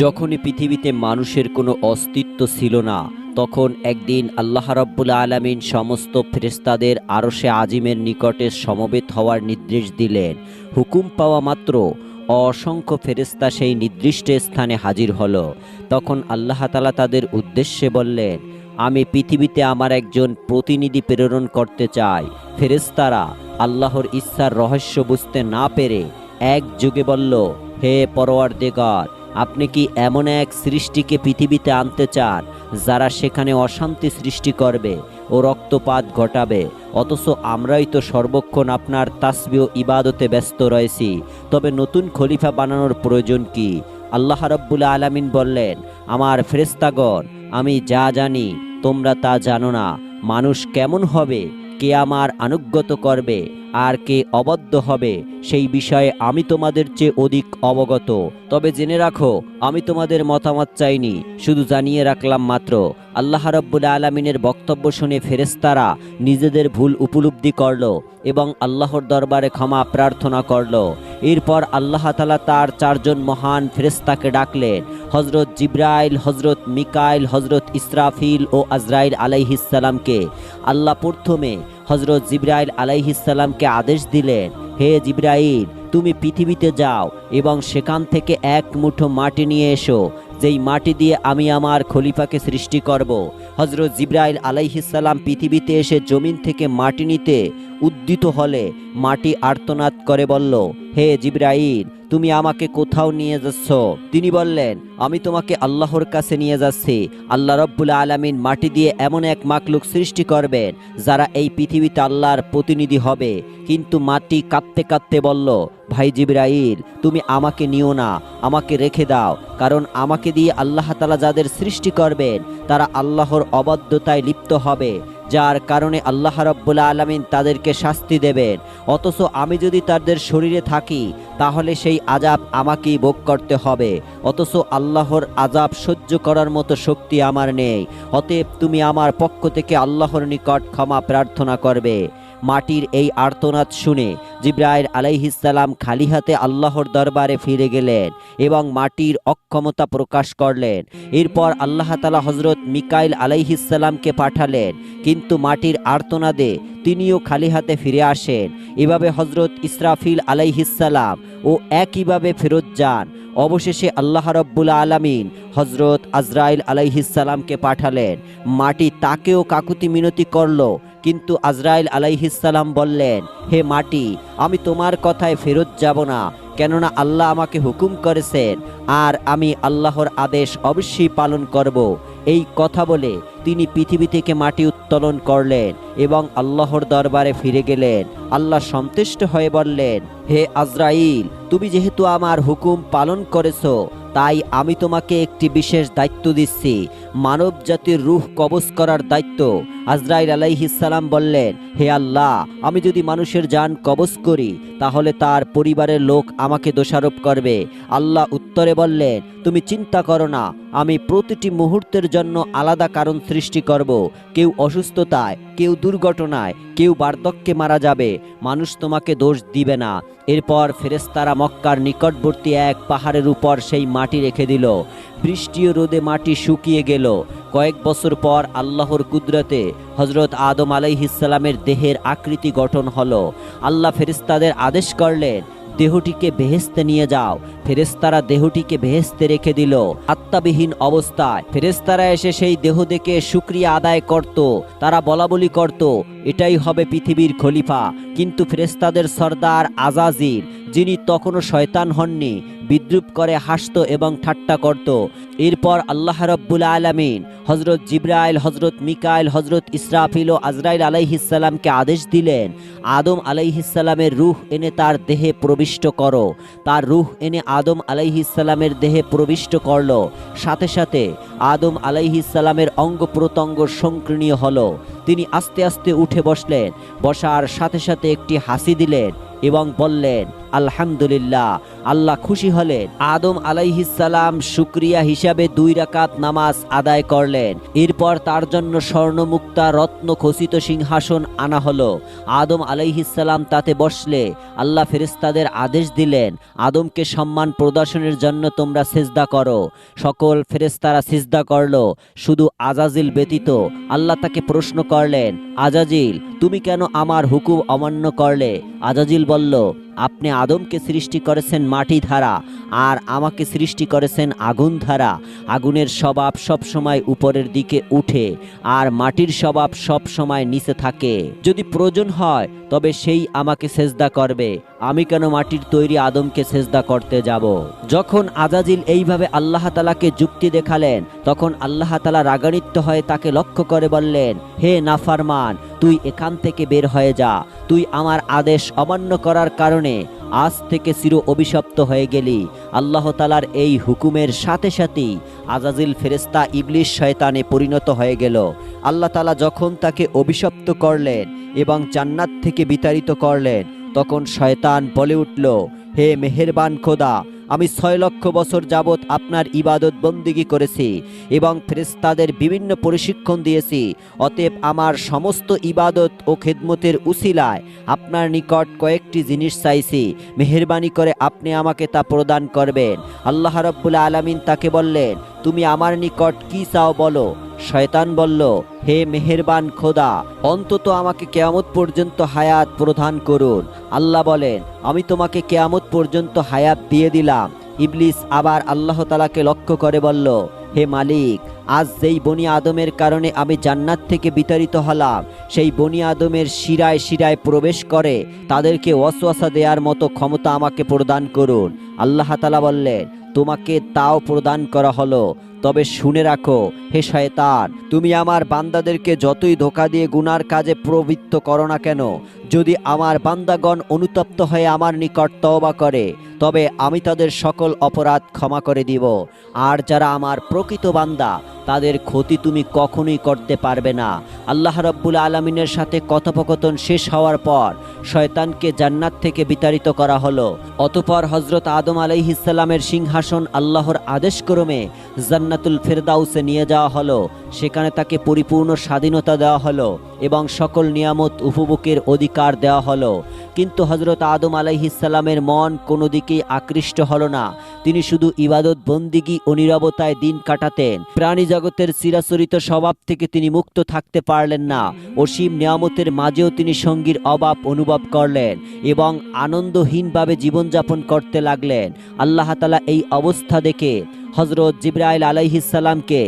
যখনই পৃথিবীতে মানুষের কোনো অস্তিত্ব ছিল না, তখন একদিন আল্লাহ রব্বুল আলমিন সমস্ত ফেরেস্তাদের আরশে আজিমের নিকটে সমবেত হওয়ার নির্দেশ দিলেন। হুকুম পাওয়া মাত্র অসংখ্য ফেরেস্তা সেই নির্দিষ্ট স্থানে হাজির হলো। তখন আল্লাহ তালা তাদের উদ্দেশ্যে বললেন, আমি পৃথিবীতে আমার একজন প্রতিনিধি প্রেরণ করতে চাই। ফেরেস্তারা আল্লাহর ইচ্ছার রহস্য বুঝতে না পেরে এক যুগে বলল, হে পরোয়ার দেগর আপনি কি এমন এক সৃষ্টিকে পৃথিবীতে আনতে চান, যারা সেখানে অশান্তি সৃষ্টি করবে ও রক্তপাত ঘটাবে? অথচ আমরাই তো সর্বক্ষণ আপনার তাসবিও ইবাদতে ব্যস্ত রয়েছি। তবে নতুন খলিফা বানানোর প্রয়োজন কি? আল্লাহ রব্বুল আলামিন বললেন, আমার ফেরেস্তাগণ আমি যা জানি, তোমরা তা জানো না। মানুষ কেমন হবে, কে আমার আনুগত করবে, আর কে অবদ্ধ হবে সেই বিষয়ে আমি তোমাদের চেয়ে অধিক অবগত। তবে জেনে রাখো, আমি তোমাদের মতামত চাইনি, শুধু জানিয়ে রাখলাম মাত্র, আল্লাহ রব্বুল আলমিনের বক্তব্য শুনে ফেরেস্তারা নিজেদের ভুল উপলব্ধি করল এবং আল্লাহর দরবারে ক্ষমা প্রার্থনা করল। এরপর আল্লাহ তালা তার চারজন মহান ফেরেস্তাকে ডাকলেন হজরত জিব্রাইল হজরত মিকাইল হজরত ইসরাফিল ও আজরাইল আলাইহিসালামকে আল্লাহ প্রথমে হজরত জিব্রাইল আলাইহিসাল্লামকে আদেশ দিলেন হে জিব্রাইল, তুমি পৃথিবীতে যাও এবং সেখান থেকে এক মুঠো মাটি নিয়ে এসো, যেই মাটি দিয়ে আমি আমার খলিফাকে সৃষ্টি করব। হজরত জিব্রাইল আলাইহিসাল্লাম পৃথিবীতে এসে জমিন থেকে মাটি নিতে উদ্দিত হলে মাটি আর্তনাদ করে বলল, হে জিব্রাইল, তুমি আমাকে কোথাও নিয়ে যাচ্ছ? তিনি বললেন, আমি তোমাকে আল্লাহর কাছে নিয়ে যাচ্ছি। আল্লাহ রব্বুল আলমিন মাটি দিয়ে এমন এক মাকলুক সৃষ্টি করবেন, যারা এই পৃথিবীতে আল্লাহর প্রতিনিধি হবে। কিন্তু মাটি কাঁদতে কাঁদতে বলল, ভাই জিব্রাইল, তুমি আমাকে নিও না, আমাকে রেখে দাও। কারণ আমাকে দিয়ে আল্লাহ তালা যাদের সৃষ্টি করবেন, তারা আল্লাহর অবাধ্যতায় লিপ্ত হবে। যার কারণে আল্লাহ রব্বুল আলমিন তাদেরকে শাস্তি দেবেন। অথচ আমি যদি তাদের শরীরে থাকি, তাহলে সেই আজাব আমাকেই ভোগ করতে হবে। অথচ আল্লাহর আজাব সহ্য করার মতো শক্তি আমার নেই। অতএব তুমি আমার পক্ষ থেকে আল্লাহর নিকট ক্ষমা প্রার্থনা করবে। মাটির এই আর্তনাদ শুনে জিব্রাইল আলাইহিসাল্লাম খালি হাতে আল্লাহর দরবারে ফিরে গেলেন এবং মাটির অক্ষমতা প্রকাশ করলেন। এরপর আল্লাহ তালা হজরত মিকাইল আলাইহিসাল্লামকে পাঠালেন, কিন্তু মাটির আর্তনাদে তিনিও খালি হাতে ফিরে আসেন। এভাবে হজরত ইসরাফিল আলাইহিসাল্লাম ও একইভাবে ফেরত যান। অবশেষে আল্লাহ রব্বুল আলমিন হজরত আজরাইল আলাইহিসাল্লামকে পাঠালেন। মাটি তাকেও কাকুতি মিনতি করল কিন্তু আজরাইল আলাইহিসাল্লাম বললেন, হে মাটি, আমি তোমার কথায় ফেরত যাব না, কেননা আল্লাহ আমাকে হুকুম করেছেন, আর আমি আল্লাহর আদেশ অবশ্যই পালন করব। এই কথা বলে তিনি পৃথিবী থেকে মাটি উত্তোলন করলেন এবং আল্লাহর দরবারে ফিরে গেলেন। আল্লাহ সন্তুষ্ট হয়ে বললেন, হে আজরাইল, তুমি যেহেতু আমার হুকুম পালন করেছ, তাই আমি তোমাকে একটি বিশেষ দায়িত্ব দিচ্ছি। মানব জাতির রুহ কবজ করার দায়িত্ব। আজরাইল আলাইহিসালাম বললেন, হে আল্লাহ, আমি যদি মানুষের যান কবজ করি, তাহলে তার পরিবারের লোক আমাকে দোষারোপ করবে। আল্লাহ উত্তরে বললেন, তুমি চিন্তা করো না আমি প্রতিটি মুহূর্তের জন্য আলাদা কারণ সৃষ্টি করব। কেউ অসুস্থতায়, কেউ দুর্ঘটনায়, কেউ বার্ধক্যে মারা যাবে। মানুষ তোমাকে দোষ দিবে না। এরপর ফেরেস্তারা মক্কার নিকটবর্তী এক পাহাড়ের উপর সেই মাটি রেখে দিল। বৃষ্টি ও রোদে মাটি শুকিয়ে গেল। কয়েক বছর পর আল্লাহর কুদরতে হজরত আদম আলাইহিসালামের দেহের আকৃতি গঠন হলো। আল্লাহ ফেরেস্তাদের আদেশ করলেন, দেহটিকে বেহেস্তে নিয়ে যাও। ফেরেস্তারা দেহটিকে বেহেস্তে রেখে দিল। আত্মাবিহীন অবস্থায় ফেরেস্তারা এসে সেই দেহ দেখে শুক্রিয়া আদায় করত। তারা বলা বলি করত, এটাই হবে পৃথিবীর খলিফা। কিন্তু ফেরেস্তাদের সর্দার আজাজির, যিনি তখনও শয়তান হননি, বিদ্রুপ করে হাসত এবং ঠাট্টা করত। এরপর আল্লাহ রব্বুল আলমিন হজরত জিব্রাইল হজরত মিকাইল হজরত ইসরাফিল ও আজরাইল আলাইহিসাল্লামকে আদেশ দিলেন, আদম আলাইহিসাল্লামের রুহ এনে তার দেহে প্রবিষ্ট করো। তার রুহ এনে আদম আলাইহিসাল্লামের দেহে প্রবিষ্ট করল। সাথে সাথে আদম আলাইহিসাল্লামের অঙ্গ প্রত্যঙ্গ সংকীর্ণীয় হল। তিনি আস্তে আস্তে উঠে বসলেন। বসার সাথে সাথে একটি হাসি দিলেন এবং বললেন আলহামদুলিল্লাহ। আল্লাহ খুশি হলেন। আদম আলাইহিসালাম শুক্রিয়া হিসাবে দুই রাকাত নামাজ আদায় করলেন। এরপর তার জন্য স্বর্ণমুক্তা রত্ন খচিত সিংহাসন আনা হলো। আদম আলাইহিসাল্লাম তাতে বসলে আল্লাহ ফেরেস্তাদের আদেশ দিলেন, আদমকে সম্মান প্রদর্শনের জন্য তোমরা সেজদা করো। সকল ফেরেস্তারা সিজদা করল, শুধু আজাজিল ব্যতীত আল্লাহ তাকে প্রশ্ন করলেন, আজাজিল, তুমি কেন আমার হুকুম অমান্য করলে? আজাজিল বলল, আপনি আদমকে সৃষ্টি করেছেন মাটি ধারা, আর আমাকে সৃষ্টি করেছেন আগুন ধারা। আগুনের স্বভাব সব সময় উপরের দিকে উঠে, আর মাটির স্বভাব সব সময় নিচে থাকে। যদি প্রয়োজন হয়, তবে সেই আমাকে সেজদা করবে। আমি কেন মাটির তৈরি আদমকে সেজদা করতে যাব? যখন আজাজিল এইভাবে আল্লাহ তালাকে যুক্তি দেখালেন, তখন আল্লাহ তালা রাগান্বিত হয়ে তাকে লক্ষ্য করে বললেন, হে নাফারমান, তুই এখান থেকে বের হয়ে যা। তুই আমার আদেশ অমান্য করার কারণে আজ থেকে চির অভিশপ্ত হয়ে গেলি। আল্লাহ তালার এই হুকুমের সাথে সাথেই আজাজিল ফেরেস্তা ইবলিশ শয়তানে পরিণত হয়ে গেল। আল্লাহ তালা যখন তাকে অভিশপ্ত করলেন এবং জান্নাত থেকে বিতাড়িত করলেন তখন শয়তান বলে উঠল, হে মেহেরবান খোদা, আমি ছয় লক্ষ বছর যাবৎ আপনার ইবাদত বন্দিগি করেছি এবং ফেরেস্তাদের বিভিন্ন প্রশিক্ষণ দিয়েছি। অতএব আমার সমস্ত ইবাদত ও খেদমতের উসিলায় আপনার নিকট কয়েকটি জিনিস চাইছি। মেহেরবানি করে আপনি আমাকে তা প্রদান করবেন। আল্লাহ রব্বুল আলমিন তাকে বললেন তুমি আমার নিকট কি চাও বলো? শয়তান বলল, হে মেহেরবান খোদা, অন্তত আমাকে কেয়ামত পর্যন্ত হায়াত প্রদান করুন। আল্লাহ বলেন, আমি তোমাকে কেয়ামত পর্যন্ত হায়াত দিয়ে দিলাম। ইবলিস আবার আল্লাহ তালাকে লক্ষ্য করে বলল, হে মালিক আজ যেই বনি আদমের কারণে আমি জান্নাত থেকে বিতাড়িত হলাম, সেই বনি আদমের শিরায় শিরায় প্রবেশ করে, তাদেরকে ওয়াসওয়াসা দেওয়ার মতো ক্ষমতা আমাকে প্রদান করুন। আল্লাহ তালা বললেন, তোমাকে তাও প্রদান করা হলো। তবে শুনে রাখো, হে শয়তান, তুমি আমার বান্দাদেরকে যতই ধোকা দিয়ে গুনার কাজে প্রবৃত্ত করো না কেন, যদি আমার বান্দাগণ অনুতপ্ত হয়ে আমার নিকট তওবা করে, তবে আমি তাদের সকল অপরাধ ক্ষমা করে দিব। আর যারা আমার প্রকৃত বান্দা তাদের ক্ষতি তুমি কখনোই করতে পারবে না। আল্লাহ রব্বুল আলমিনের সাথে কথোপকথন শেষ হওয়ার পর শয়তানকে জান্নাত থেকে বিতাড়িত করা হলো। অতপর হজরত আদম আলাইহিসাল্লামের সিংহাসন আল্লাহর আদেশক্রমে জান্নাতুল ফেরদাউসে নিয়ে যাওয়া হলো। সেখানে তাকে পরিপূর্ণ স্বাধীনতা দেওয়া হলো। এবং সকল নিয়ামত উপভোগের অধিকার দেওয়া হলো। কিন্তু হজরত আদম আলাইহিসাল্লামের মন কোনো দিকেই আকৃষ্ট হলো না। তিনি শুধু ইবাদত বন্দিগি ও নিরবতায় দিন কাটাতেন। প্রাণী জগতের চিরাচরিত স্বভাব থেকে তিনি মুক্ত থাকতে পারলেন না। অসীম নিয়ামতের মাঝেও তিনি সঙ্গীর অভাব অনুভব করলেন এবং আনন্দহীনভাবে জীবনযাপন করতে লাগলেন। আল্লাহ তালা এই অবস্থা দেখে হজরত জিব্রাইল আলাইহিসাল্লামকে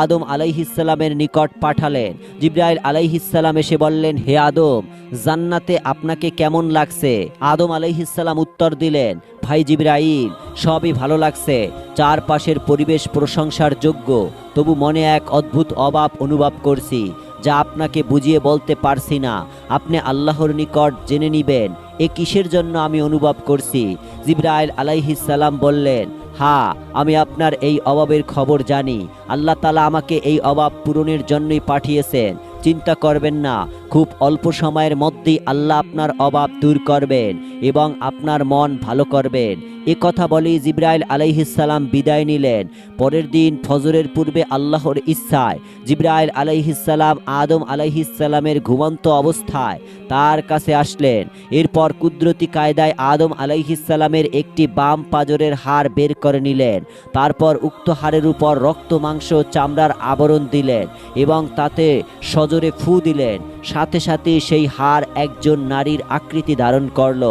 আদম আলাইহিসাল্লামের নিকট পাঠালেন। জিব্রাইল আলাইহিসাল্লাম এসে বললেন, হে আদম, জান্নাতে আপনাকে কেমন লাগছে? আদম আলাইহিসাল্লাম উত্তর দিলেন, ভাই জিব্রাইল, সবই ভালো লাগছে। চারপাশের পরিবেশ প্রশংসার যোগ্য, তবু মনে এক অদ্ভুত অভাব অনুভব করছি, যা আপনাকে বুঝিয়ে বলতে পারছি না। আপনি আল্লাহর নিকট জেনে নিবেন, এ কিসের জন্য আমি অনুভব করছি? জিব্রাইল আলাইহিসাল্লাম বললেন হ্যাঁ আমি আপনার এই অভাবের খবর জানি। আল্লাহ তালা আমাকে এই অভাব পূরণের জন্যই পাঠিয়েছেন। চিন্তা করবেন না খুব অল্প সময়ের মধ্যেই আল্লাহ আপনার অভাব দূর করবেন এবং আপনার মন ভালো করবেন। এ কথা বলেই জিব্রাইল আলাইহিসাল্লাম বিদায় নিলেন। পরের দিন ফজরের পূর্বে আল্লাহর ইচ্ছায় জিব্রাইল আলাইহিসাল্লাম আদম আলাইহিসাল্লামের ঘুমন্ত অবস্থায় তার কাছে আসলেন। এরপর কুদরতি কায়দায় আদম আলাইহিসাল্লামের একটি বাম পাজরের হাড় বের করে নিলেন। তারপর উক্ত হাড়ের উপর রক্ত, মাংস চামড়ার আবরণ দিলেন এবং তাতে সজোরে ফু দিলেন। সাথে সাথে সেই হার একজন নারীর আকৃতি ধারণ করল।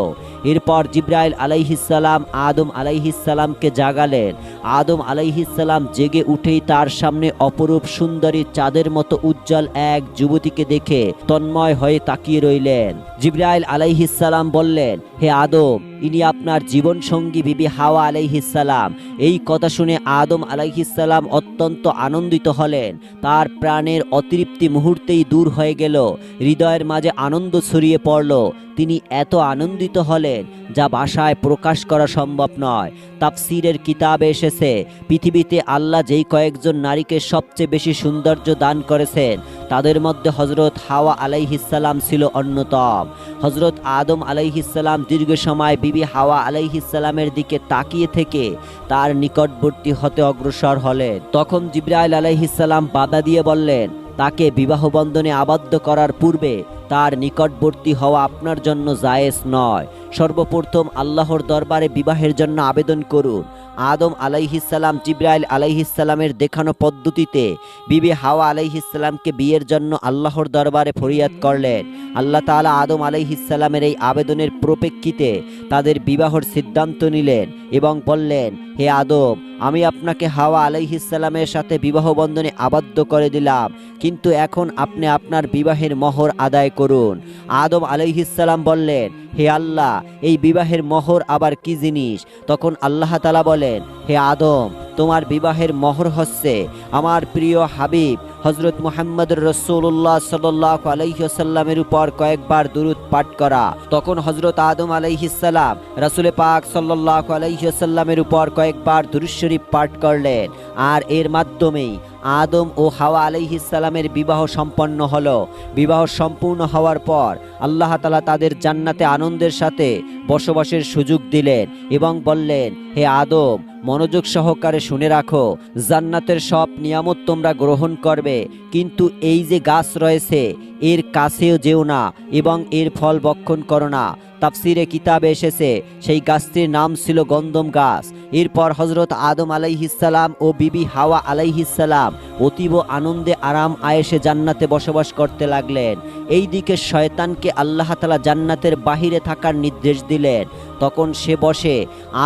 এরপর জিব্রাইল আলাইহিসাল্লাম আদম আলাইহিসাল্লামকে জাগালেন। আদম আলাইহিসাল্লাম জেগে উঠেই তার সামনে অপরূপ সুন্দরী চাঁদের মতো উজ্জ্বল এক যুবতীকে দেখে তন্ময় হয়ে তাকিয়ে রইলেন। জিব্রাইল আলাইহিসাল্লাম বললেন, হে আদম ইনি আপনার জীবন সঙ্গী বিবি হাওয়া আলাইহিসাল্লাম এই কথা শুনে আদম আলাইহিসাল্লাম অত্যন্ত আনন্দিত হলেন। তার প্রাণের অতৃপ্তি মুহূর্তেই দূর হয়ে গেল। হৃদয়ের মাঝে আনন্দ ছড়িয়ে পড়ল। তিনি এত আনন্দিত হলেন যা ভাষায় প্রকাশ করা সম্ভব নয়। তাফসিরের কিতাবে এসেছে, পৃথিবীতে আল্লাহ যেই কয়েকজন নারীকে সবচেয়ে বেশি সৌন্দর্য দান করেছেন তাদের মধ্যে হজরত হাওয়া আলাইহিসাল্লাম ছিল অন্যতম। হজরত আদম আলাইহিসাল্লাম দীর্ঘ সময় বিবি হাওয়া আলাইহিসাল্লামের দিকে তাকিয়ে থেকে তার নিকটবর্তী হতে অগ্রসর হলেন। তখন জিব্রাইল আলাইহিসাল্লাম বাধা দিয়ে বললেন, তাকে বিবাহ বন্ধনে আবদ্ধ করার পূর্বে তার নিকটবর্তী হওয়া আপনার জন্য জায়েজ নয়। সর্বপ্রথম আল্লাহর দরবারে বিবাহের জন্য আবেদন করুন। আদম আলাইহিসাল্লাম জিব্রাইল আলাইহিসাল্লামের দেখানো পদ্ধতিতে বিবি হাওয়া আলাইহিসাল্লামকে বিয়ের জন্য আল্লাহর দরবারে ফরিয়াদ করলেন। আল্লাহ তালা আদম আলাইহিসাল্লামের এই আবেদনের প্রপেক্ষিতে তাদের বিবাহর সিদ্ধান্ত নিলেন। এবং বললেন, হে আদম, আমি আপনাকে হাওয়া আলাইহিসাল্লামের সাথে বিবাহ বন্ধনে আবদ্ধ করে দিলাম, কিন্তু এখন আপনি আপনার বিবাহের মহর আদায় করুন। আদম আলাইহিসাল্লাম বললেন, হে আল্লাহ, এই বিবাহের মহর আবার কি জিনিস? তখন আল্লাহ তালা বলেন, হে আদম তোমার বিবাহের মহর হচ্ছে আমার প্রিয় হাবিব হজরত মুহাম্মদ রসুল্লাহ সাল্লাহ আলাইসাল্লামের উপর কয়েকবার দুরুদ পাঠ করা। তখন হজরত আদম আলাইহিসাল্লাম রাসুলে পাক সাল্লাহ আলাইসাল্লামের উপর কয়েকবার দুরুশরীফ পাঠ করলেন। আর এর মাধ্যমেই আদম ও হাওয়া আলাইহিসাল্লামের বিবাহ সম্পন্ন হল। বিবাহ সম্পূর্ণ হওয়ার পর আল্লাহ তালা তাদের জান্নাতে আনন্দের সাথে বসবাসের সুযোগ দিলেন এবং বললেন, হে আদম, মনোযোগ সহকারে শুনে রাখো, জান্নাতের সব নিয়ামত তোমরা গ্রহণ করবে, কিন্তু এই যে গাছ রয়েছে, এর কাছেও যেও না এবং এর ফল বক্ষণ করো না। তাফসিরে কিতাবে এসেছে, সেই গাছটির নাম ছিল গন্দম গাছ। এরপর হজরত আদম আলাইহিসাল্লাম ও বিবি হাওয়া আলাইহিসাল্লাম অতীব আনন্দে আরাম আয়েসে জান্নাতে বসবাস করতে লাগলেন। এই দিকে শয়তানকে আল্লাহ তালা জান্নাতের বাহিরে থাকার নির্দেশ দিলেন। তখন সে বসে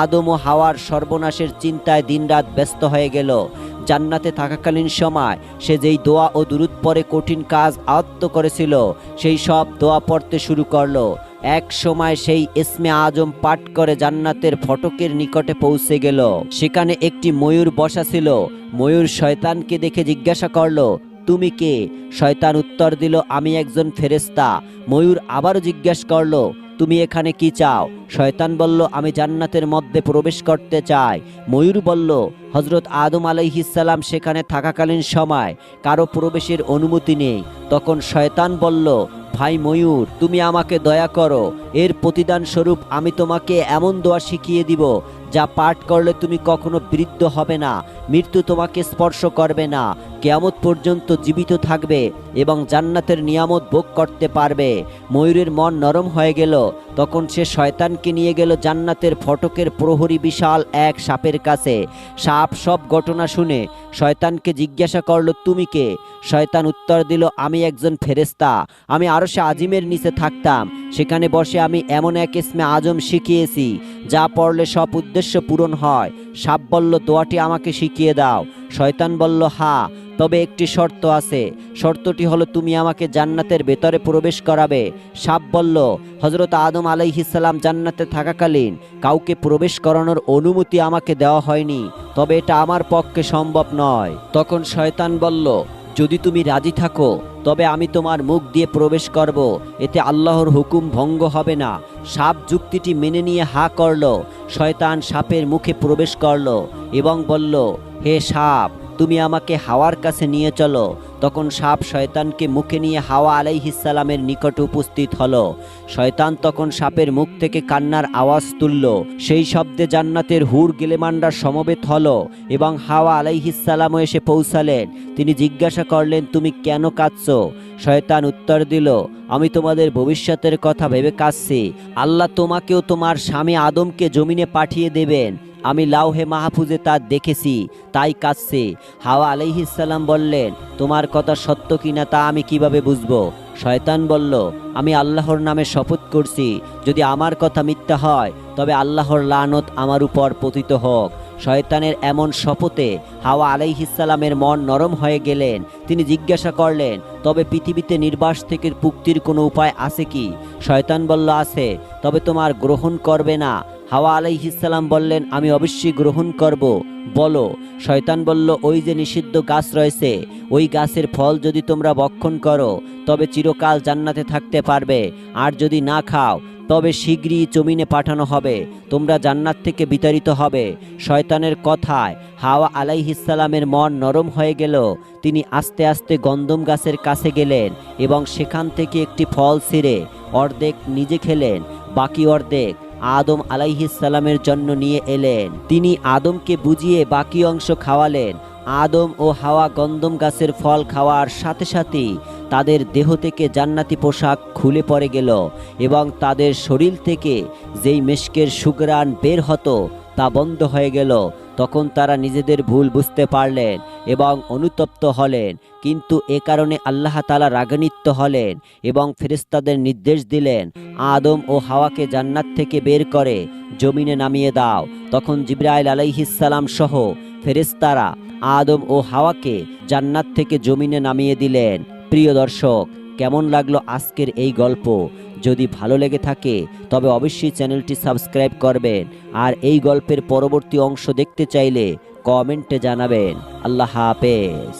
আদম ও হাওয়ার সর্বনাশের চিন্তায় দিনরাত ব্যস্ত হয়ে গেল। জান্নাতে থাকাকালীন সময় সে যেই দোয়া ও দূরত পরে কঠিন কাজ আয়ত্ত করেছিল, সেই সব দোয়া পড়তে শুরু করল। এক সময় সেই ইসমে আজম পাঠ করে জান্নাতের ফটকের নিকটে পৌঁছে গেল। সেখানে একটি ময়ূর বসা ছিল। ময়ূর শয়তানকে দেখে জিজ্ঞাসা করল, তুমি কে? শয়তান উত্তর দিল, আমি একজন ফেরেস্তা ময়ূর আবারও জিজ্ঞাসা করল, তুমি এখানে কি চাও? শয়তান বলল, আমি জান্নাতের মধ্যে প্রবেশ করতে চাই। ময়ূর বলল হজরত আদম আলাইহিসাল্লাম সেখানে থাকাকালীন সময় কারও প্রবেশের অনুমতি নেই। তখন শয়তান বলল, ভাই ময়ূর, তুমি আমাকে দয়া করো। এর প্রতিদান স্বরূপ আমি তোমাকে এমন দোয়া শিখিয়ে দিব, যা পাঠ করলে তুমি কখনো বৃদ্ধ হবে না, মৃত্যু তোমাকে স্পর্শ করবে না, কেয়ামত পর্যন্ত জীবিত থাকবে এবং জান্নাতের নিয়ামত ভোগ করতে পারবে। ময়ূরের মন নরম হয়ে গেল। তখন সে শয়তানকে নিয়ে গেল জান্নাতের ফটকের প্রহরী বিশাল এক সাপের কাছে। সাপ সব ঘটনা শুনে শয়তানকে জিজ্ঞাসা করল, তুমি কে? শয়তান উত্তর দিল, আমি একজন ফেরেস্তা আমি আরও সে আজিমের নিচে থাকতাম। সেখানে বসে আমি এমন এক ইসমে আজম শিখিয়েছি, যা পড়লে সব উদ্দেশ্য পূরণ হয়। সাপ বলল, দোয়াটি আমাকে শিখিয়ে দাও। শয়তান বলল, হা, তবে একটি শর্ত আছে। শর্তটি হলো, তুমি আমাকে জান্নাতের ভেতরে প্রবেশ করাবে। সাপ বলল হজরত আদম আলাইহিসাল্লাম জান্নাতে থাকাকালীন কাউকে প্রবেশ করানোর অনুমতি আমাকে দেওয়া হয়নি, তবে এটা আমার পক্ষে সম্ভব নয়। তখন শয়তান বলল, যদি তুমি রাজি থাকো তবে আমি তোমার মুখ দিয়ে প্রবেশ করব, এতে আল্লাহর হুকুম ভঙ্গ হবে না। সাপ যুক্তিটি মেনে নিয়ে হা করল, শয়তান সাপের মুখে প্রবেশ করল এবং বলল, হে সাপ তুমি আমাকে হাওয়ার কাছে নিয়ে চলো। তখন সাপ শয়তানকে মুখে নিয়ে হাওয়া আলাইহিসালামের নিকট উপস্থিত হলো। শয়তান তখন সাপের মুখ থেকে কান্নার আওয়াজ তুলল। সেই শব্দে জান্নাতের হুর গেলেমান্ডার সমবেত হলো এবং হাওয়া আলাইহিসালামও এসে পৌঁছালেন। তিনি জিজ্ঞাসা করলেন, তুমি কেন কাঁদছ? শয়তান উত্তর দিল, আমি তোমাদের ভবিষ্যতের কথা ভেবে কাঁদছি। আল্লাহ তোমাকেও তোমার স্বামী আদমকে জমিনে পাঠিয়ে দেবেন। আমি লাউহে মাহফুজে তা দেখেছি, তাই কাঁদছে। হাওয়া আলাইহিসাল্লাম বললেন, তোমার কথা সত্য কিনা তা আমি কীভাবে বুঝব? শয়তান বলল, আমি আল্লাহর নামে শপথ করছি, যদি আমার কথা মিথ্যা হয়, তবে আল্লাহর লানত আমার উপর পতিত হোক। শয়তানের এমন শপথে হাওয়া আলাইহিসালামের মন নরম হয়ে গেলেন। তিনি জিজ্ঞাসা করলেন, তবে পৃথিবীতে নির্বাস থেকে মুক্তির কোনো উপায় আছে কি? শয়তান বলল, আছে, তবে তোমার গ্রহণ করবে না। হাওয়া আলাইহিসাল্লাম বললেন, আমি অবশ্যই গ্রহণ করব। বলো। শয়তান বলল, ওই যে নিষিদ্ধ গাছ রয়েছে, ওই গাছের ফল যদি তোমরা বক্ষণ করো, তবে চিরকাল জান্নাতে থাকতে পারবে। আর যদি না খাও, তবে শীঘ্রই জমিনে পাঠানো হবে। তোমরা জান্নাত থেকে বিতাড়িত হবে। শয়তানের কথায় হাওয়া আলাইহিসালামের মন নরম হয়ে গেল। তিনি আস্তে আস্তে গন্দম গাছের কাছে গেলেন এবং সেখান থেকে একটি ফল ছিঁড়ে অর্ধেক নিজে খেলেন, বাকি অর্ধেক আদম আলাইহিসালামের জন্য নিয়ে এলেন। তিনি আদমকে বুঝিয়ে বাকি অংশ খাওয়ালেন। আদম ও হাওয়া গন্দম গাছের ফল খাওয়ার সাথে সাথেই তাদের দেহ থেকে জান্নাতি পোশাক খুলে পড়ে গেল এবং তাদের শরীর থেকে যেই মেশকের সুগ্রাণ বের হতো তা বন্ধ হয়ে গেল। তখন তারা নিজেদের ভুল বুঝতে পারলেন এবং অনুতপ্ত হলেন। কিন্তু এ কারণে আল্লাহ তালা রাগান্বিত হলেন এবং ফেরেস্তাদের নির্দেশ দিলেন, আদম ও হাওয়াকে জান্নাত থেকে বের করে জমিনে নামিয়ে দাও। তখন জিব্রাইল আলাইহিসালাম সহ ফেরেস্তারা আদম ও হাওয়াকে জান্নাত থেকে জমিনে নামিয়ে দিলেন। প্রিয় দর্শক কেমন লাগল আজকের এই গল্প? যদি ভালো লেগে থাকে, তবে অবশ্যই চ্যানেলটি সাবস্ক্রাইব করবেন। আর এই গল্পের পরবর্তী অংশ দেখতে চাইলে কমেন্টে জানাবেন। আল্লাহ হাফেজ।